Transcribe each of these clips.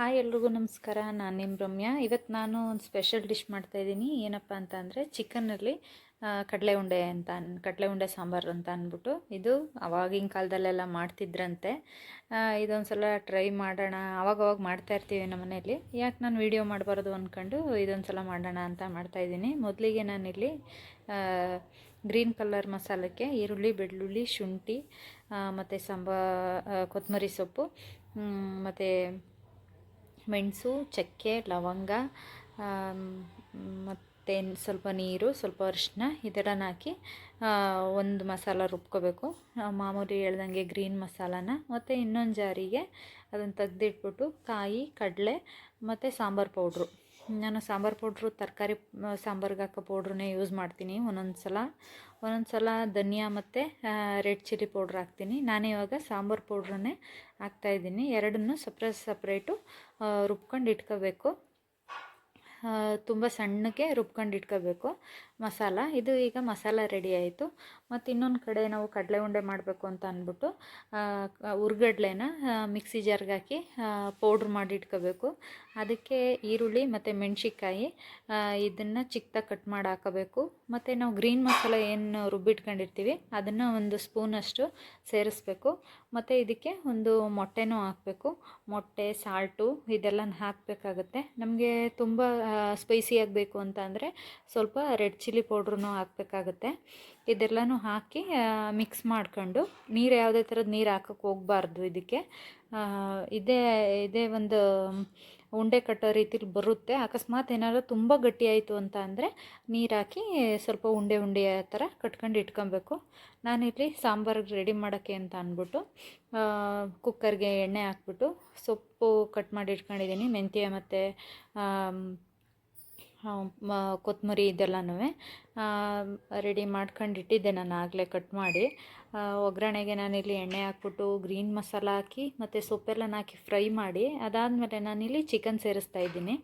Hi ಎಲ್ರಿಗೂ ನಮಸ್ಕಾರ. ನಾನು ನಿಮ್ಮ ರಮ್ಯಾ. ಇವತ್ತು ನಾನು ಒಂದು ಸ್ಪೆಷಲ್ ಡಿಶ್ ಮಾಡ್ತಾಯಿದ್ದೀನಿ ಏನಪ್ಪ ಅಂತ ಅಂದರೆ ಚಿಕನಲ್ಲಿ ಕಡಲೆ ಉಂಡೆ ಅಂತ ಅನ್ ಕಡಲೆ ಉಂಡೆ ಸಾಂಬಾರು ಅಂತ ಅಂದ್ಬಿಟ್ಟು ಇದು ಅವಾಗಿನ ಕಾಲದಲ್ಲೆಲ್ಲ ಮಾಡ್ತಿದ್ರಂತೆ. ಇದೊಂದು ಸಲ ಟ್ರೈ ಮಾಡೋಣ. ಅವಾಗವಾಗ ಮಾಡ್ತಾಯಿರ್ತೀವಿ ನಮ್ಮ ಮನೆಯಲ್ಲಿ. ಯಾಕೆ ನಾನು ವೀಡಿಯೋ ಮಾಡಬಾರ್ದು ಅಂದ್ಕೊಂಡು ಇದೊಂದು ಸಲ ಮಾಡೋಣ ಅಂತ ಮಾಡ್ತಾಯಿದ್ದೀನಿ ಮೊದಲಿಗೆ ನಾನಿಲ್ಲಿ ಗ್ರೀನ್ ಕಲರ್ ಮಸಾಲಕ್ಕೆ ಈರುಳ್ಳಿ, ಬೆಳ್ಳುಳ್ಳಿ, ಶುಂಠಿ ಮತ್ತು ಸಾಂಬಾ ಕೊತ್ತಂಬರಿ ಸೊಪ್ಪು ಮತ್ತು ಮೆಣಸು ಚಕ್ಕೆ, ಲವಂಗ ಮತ್ತು ಸ್ವಲ್ಪ ನೀರು, ಸ್ವಲ್ಪ ಅರಿಶಿನ ಇದೆಲ್ಲನ ಹಾಕಿ ಒಂದು ಮಸಾಲ ರುಬ್ಕೋಬೇಕು. ಮಾಮೂಲಿ ಹೇಳ್ದಂಗೆ ಗ್ರೀನ್ ಮಸಾಲಾನ. ಮತ್ತು ಇನ್ನೊಂದು ಜಾರಿಗೆ ಅದನ್ನು ತೆಗ್ದಿಟ್ಬಿಟ್ಟು ಕಾಯಿ, ಕಡಲೆ, ಮತ್ತು ಸಾಂಬಾರು ಪೌಡ್ರು. ನಾನು ಸಾಂಬಾರು ಪೌಡ್ರು, ತರಕಾರಿ ಸಾಂಬಾರ್ಗೆ ಹಾಕೋ ಪೌಡ್ರನ್ನೇ ಯೂಸ್ ಮಾಡ್ತೀನಿ ಒಂದೊಂದು ಸಲ ಒಂದೊಂದು ಸಲ ಧನಿಯಾ ಮತ್ತು ರೆಡ್ ಚಿಲ್ಲಿ ಪೌಡ್ರ್ ಹಾಕ್ತೀನಿ. ನಾನು ಇವಾಗ ಸಾಂಬಾರು ಪೌಡ್ರನ್ನೇ ಹಾಕ್ತಾಯಿದ್ದೀನಿ ಎರಡನ್ನೂ ಸಪ್ರೇಟ್ ಸಪ್ರೇಟು ರುಬ್ಕೊಂಡು ಇಟ್ಕೋಬೇಕು. ತುಂಬ ಸಣ್ಣಗೆ ರುಬ್ಕೊಂಡು ಇಟ್ಕೋಬೇಕು. ಮಸಾಲ, ಇದು ಈಗ ಮಸಾಲ ರೆಡಿ ಆಯಿತು. ಮತ್ತು ಇನ್ನೊಂದು ಕಡೆ ನಾವು ಕಡಲೆ ಉಂಡೆ ಮಾಡಬೇಕು ಅಂತ ಅಂದ್ಬಿಟ್ಟು ಉರ್ಗಡ್ಲೆನ ಮಿಕ್ಸಿ ಜಾರ್ಗೆ ಹಾಕಿ ಪೌಡ್ರ್ ಮಾಡಿ ಇಟ್ಕೋಬೇಕು. ಅದಕ್ಕೆ ಈರುಳ್ಳಿ ಮತ್ತು ಮೆಣಸಿನ್ಕಾಯಿ ಇದನ್ನು ಚಿಕ್ಕದಾಗಿ ಕಟ್ ಮಾಡಿ ಹಾಕೋಬೇಕು. ಮತ್ತು ನಾವು ಗ್ರೀನ್ ಮಸಾಲ ಏನು ರುಬ್ಬಿಟ್ಕೊಂಡಿರ್ತೀವಿ, ಅದನ್ನು ಒಂದು ಸ್ಪೂನಷ್ಟು ಸೇರಿಸ್ಬೇಕು. ಮತ್ತು ಇದಕ್ಕೆ ಒಂದು ಮೊಟ್ಟೆನೂ ಹಾಕಬೇಕು. ಮೊಟ್ಟೆ, ಸಾಲ್ಟು ಇದೆಲ್ಲ ಹಾಕಬೇಕಾಗತ್ತೆ. ನಮಗೆ ತುಂಬ ಸ್ಪೈಸಿ ಆಗಬೇಕು ಅಂತ ಅಂದರೆ ಸ್ವಲ್ಪ ರೆಡ್ ಚಿಲ್ಲಿ ಪೌಡ್ರೂ ಹಾಕಬೇಕಾಗತ್ತೆ. ಇದೆಲ್ಲನೂ ಹಾಕಿ ಮಿಕ್ಸ್ ಮಾಡ್ಕೊಂಡು ನೀರು ಯಾವುದೇ ಥರದ ನೀರು ಹಾಕೋಕ್ಕೆ ಹೋಗಬಾರ್ದು ಇದಕ್ಕೆ. ಆ, ಇದೇ ಇದೇ ಒಂದು ಉಂಡೆ ಕಟ್ಟೋ ರೀತಿಲಿ ಬರುತ್ತೆ. ಅಕಸ್ಮಾತ್ ಏನಾದರೂ ತುಂಬ ಗಟ್ಟಿ ಆಯಿತು ಅಂತ ಅಂದರೆ ನೀರು ಹಾಕಿ ಸ್ವಲ್ಪ ಉಂಡೆ ಉಂಡೆ ಥರ ಕಟ್ಕೊಂಡು ಇಟ್ಕೊಬೇಕು. ನಾನಿಲ್ಲಿ ಸಾಂಬಾರಿಗೆ ರೆಡಿ ಮಾಡೋಕ್ಕೆ ಅಂತ ಅಂದ್ಬಿಟ್ಟು ಕುಕ್ಕರ್ಗೆ ಎಣ್ಣೆ ಹಾಕ್ಬಿಟ್ಟು ಸೊಪ್ಪು ಕಟ್ ಮಾಡಿ ಇಟ್ಕೊಂಡಿದ್ದೀನಿ ಮೆಂತ್ಯ ಮತ್ತು ಕೊತ್ತಂಬರಿ ಇದೆಲ್ಲನೂ. ರೆಡಿ ಮಾಡ್ಕೊಂಡು ಇಟ್ಟಿದ್ದೆ ನಾನು ಆಗಲೇ ಕಟ್ ಮಾಡಿ. ಒಗ್ಗರಣೆಗೆ ನಾನಿಲ್ಲಿ ಎಣ್ಣೆ ಹಾಕ್ಬಿಟ್ಟು ಗ್ರೀನ್ ಮಸಾಲ ಹಾಕಿ ಮತ್ತು ಸೊಪ್ಪೆಲ್ಲನ ಹಾಕಿ ಫ್ರೈ ಮಾಡಿ. ಅದಾದಮೇಲೆ ನಾನಿಲ್ಲಿ ಚಿಕನ್ ಸೇರಿಸ್ತಾ ಇದ್ದೀನಿ.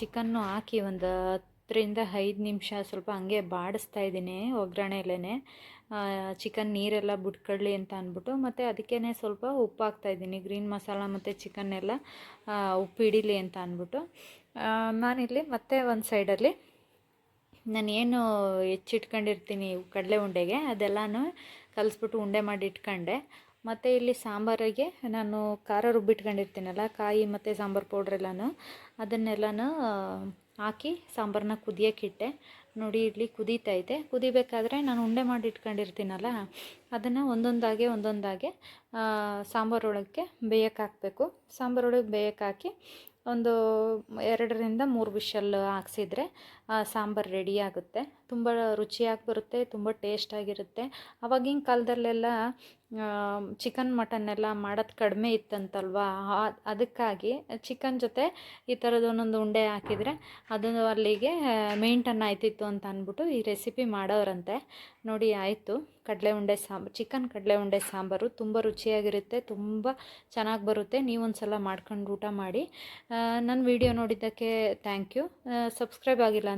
ಚಿಕನ್ನು ಹಾಕಿ ಒಂದು ಹತ್ತರಿಂದ ಐದು ನಿಮಿಷ ಸ್ವಲ್ಪ ಹಂಗೆ ಬಾಡಿಸ್ತಾ ಇದ್ದೀನಿ ಒಗ್ಗರಣೆಲೇ ಚಿಕನ್ ನೀರೆಲ್ಲ ಬಿಟ್ಕೊಳ್ಳಿ ಅಂತ ಅಂದ್ಬಿಟ್ಟು ಮತ್ತು ಅದಕ್ಕೇ ಸ್ವಲ್ಪ ಉಪ್ಪು ಹಾಕ್ತಾಯಿದ್ದೀನಿ ಗ್ರೀನ್ ಮಸಾಲ ಮತ್ತು ಚಿಕನ್ ಎಲ್ಲ ಉಪ್ಪು ಹಿಡೀಲಿ ಅಂತ ಅಂದ್ಬಿಟ್ಟು. ನಾನಿಲ್ಲಿ ಮತ್ತೆ ಒಂದು ಸೈಡಲ್ಲಿ. ನಾನು ಏನು ಹೆಚ್ಚಿಟ್ಕೊಂಡಿರ್ತೀನಿ ಕಡಲೆ ಉಂಡೆಗೆ, ಅದೆಲ್ಲನೂ ಕಲಿಸ್ಬಿಟ್ಟು ಉಂಡೆ ಮಾಡಿ ಇಟ್ಕೊಂಡೆ. ಮತ್ತು ಇಲ್ಲಿ ಸಾಂಬಾರಿಗೆ ನಾನು ಖಾರ ರುಬ್ಬಿಟ್ಕೊಂಡಿರ್ತೀನಲ್ಲ, ಕಾಯಿ ಮತ್ತು ಸಾಂಬಾರು ಪೌಡ್ರೆಲ್ಲನೂ ಅದನ್ನೆಲ್ಲನೂ ಹಾಕಿ ಸಾಂಬಾರನ್ನ ಕುದಿಯೋಕ್ಕಿಟ್ಟೆ ನೋಡಿ, ಇಲ್ಲಿ ಕುದೀತೈತೆ ಕುದಿಬೇಕಾದ್ರೆ ನಾನು ಉಂಡೆ ಮಾಡಿ ಇಟ್ಕೊಂಡಿರ್ತೀನಲ್ಲ, ಅದನ್ನು ಒಂದೊಂದಾಗೆ ಒಂದೊಂದಾಗೆ ಸಾಂಬಾರೊಳಗೆ ಬೇಯಕ್ಕೆ ಹಾಕಬೇಕು. ಸಾಂಬಾರೊಳಗೆ ಬೇಯಕ್ಕೆ ಹಾಕಿ ಒಂದು ಎರಡರಿಂದ ಮೂರು ವಿಷಲ್ ಹಾಕ್ಸಿದ್ರೆ ಸಾಂಬಾರು ರೆಡಿ ಆಗುತ್ತೆ. ತುಂಬ ರುಚಿಯಾಗಿ ಬರುತ್ತೆ, ತುಂಬ ಟೇಸ್ಟಾಗಿರುತ್ತೆ. ಆವಾಗಿನ ಕಾಲದಲ್ಲೆಲ್ಲ ಚಿಕನ್ ಮಟನ್ ಎಲ್ಲ ಮಾಡೋದು ಕಡಿಮೆ ಇತ್ತಂತಲ್ವಾ? ಅದಕ್ಕಾಗಿ ಚಿಕನ್ ಜೊತೆ ಈ ಥರದ್ದು ಒಂದೊಂದು ಉಂಡೆ ಹಾಕಿದರೆ ಅದು ಅಲ್ಲಿಗೆ ಮೇಂಟನ್ ಆಯ್ತಿತ್ತು ಅಂತ ಅಂದ್ಬಿಟ್ಟು ಈ ರೆಸಿಪಿ ಮಾಡೋರಂತೆ. ನೋಡಿ, ಆಯಿತು. ಕಡಲೆ ಉಂಡೆ ಸಾಂಬಾರು ಚಿಕನ್ ಕಡಲೆ ಉಂಡೆ ಸಾಂಬಾರು ತುಂಬ ರುಚಿಯಾಗಿರುತ್ತೆ, ತುಂಬ ಚೆನ್ನಾಗಿ ಬರುತ್ತೆ. ನೀವೊಂದು ಸಲ ಮಾಡ್ಕೊಂಡು ಊಟ ಮಾಡಿ. ನನ್ನ ವಿಡಿಯೋ ನೋಡಿದ್ದಕ್ಕೆ ಥ್ಯಾಂಕ್ ಯು. ಸಬ್ಸ್ಕ್ರೈಬ್ ಆಗಿಲ್ಲ